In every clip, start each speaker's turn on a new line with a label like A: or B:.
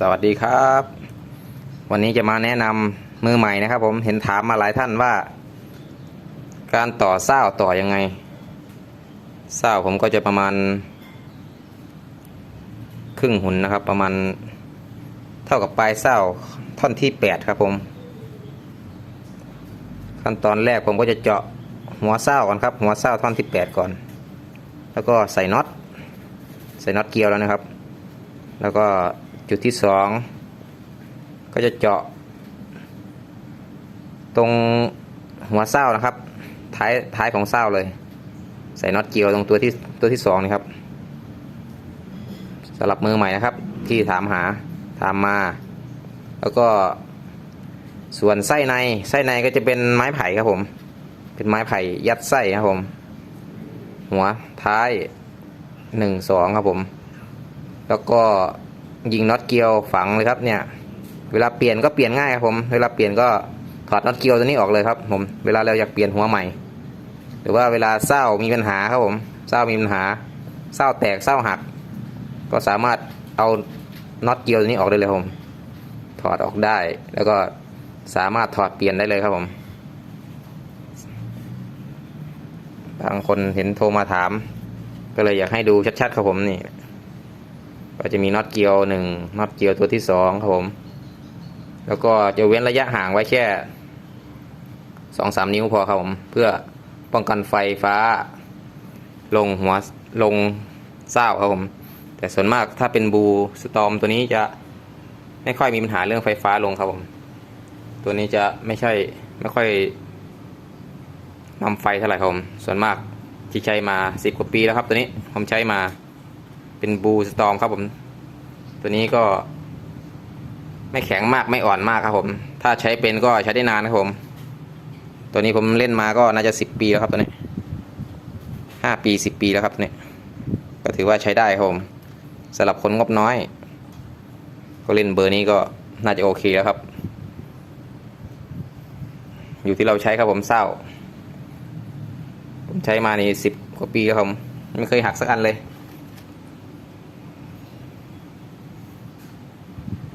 A: สวัสดีครับ วันนี้จะมาแนะนำมือใหม่นะครับ ผมเห็นถามมาหลายท่านว่า การต่อเศร้าต่อยังไงเศร้าผมก็จะประมาณ ครึ่งหุ่นนะครับ ประมาณ เท่ากับปลายเศร้าท่อนที่แปดครับผม ขั้นตอนแรกผมก็จะเจาะหัวเศร้าก่อนครับ หัวเศร้าท่อนที่แปดก่อน แล้วก็ใส่น็อตใส่น็อตเกลียวแล้วนะครับ แล้วก็ จุดที่สองก็จะเจาะ ตรงหัวเศร้านะครับ ท้ายท้ายของเศร้าเลย ใส่น็อตเกลียวตรงตัวที่ตัวที่สองนี่ครับสำหรับมือใหม่นะครับ ที่ถามหาถามมา แล้วก็ส่วนไส้ในไส้ในก็จะเป็นไม้ไผ่ครับผม เป็นไม้ไผ่ยัดไส้ครับผม หัวท้ายหนึ่งสองครับผม แล้วก็ ยิงน็อตเกลียวฝังเลยครับเนี่ย เวลาเปลี่ยนก็เปลี่ยนง่ายครับผม เวลาเปลี่ยนก็ถอดน็อตเกลียวตัวนี้ออกเลยครับ ผม เวลาเราอยากเปลี่ยนหัวใหม่ หรือว่าเวลาเศร้ามีปัญหาครับผมเศร้ามีปัญหาเศร้าแตกเศร้าหัก ก็สามารถเอาน็อตเกลียวตัวนี้ออกได้เลยครับผม ถอดออกได้ แล้วก็สามารถถอดเปลี่ยนได้เลยครับผม บางคนเห็นโทรมาถาม ก็เลยอยากให้ดูชัดๆครับผมนี่ ก็จะมีน็อตเกลียวหนึ่งน็อตเกลียวตัวที่สองครับผม แล้วก็จะเว้นระยะห่างไว้แค่สองสามนิ้วพอครับผม เพื่อป้องกันไฟฟ้า ลงหัวลงเศร้าครับผม แต่ส่วนมากถ้าเป็นบูสตอมตัวนี้จะไม่ค่อยมีปัญหาเรื่องไฟฟ้าลงครับผม ตัวนี้จะไม่ใช่ไม่ค่อยนำไฟเท่าไหร่ครับผม ส่วนมากที่ใช้มาสิบกว่าปีแล้วครับตัวนี้ผมใช้มา เป็นบูสตอมครับผม ตัวนี้ก็ ไม่แข็งมากไม่อ่อนมากครับผม ถ้าใช้เป็นก็ใช้ได้นานครับผม ตัวนี้ผมเล่นมาก็น่าจะสิบปีแล้วครับตัวนี้ห้าปีสิบปีแล้วครับตัวนี้ก็ถือว่าใช้ได้ครับผมสำหรับคนงบน้อย ก็เล่นเบอร์นี้ก็น่าจะโอเคแล้วครับ อยู่ที่เราใช้ครับผมเศร้า ผมใช้มานี่สิบกว่าปีครับผม ไม่เคยหักสักอันเลย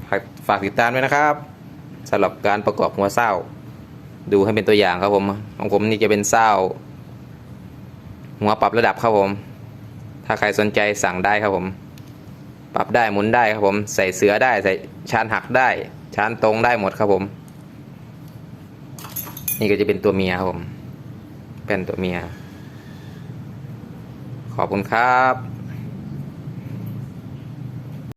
A: ฝาก ฝากติดตามด้วยนะครับสำหรับการประกอบหัวเศร้า ดูให้เป็นตัวอย่างครับผมของผมนี่จะเป็นเศร้าหัวปรับระดับครับผม ถ้าใครสนใจสั่งได้ครับผม ปรับได้หมุนได้ครับผม ใส่เสือได้ใส่ชานหักได้ ชานตรงได้หมดครับผม นี่ก็จะเป็นตัวเมียครับผม เป็นตัวเมีย ขอบคุณครับ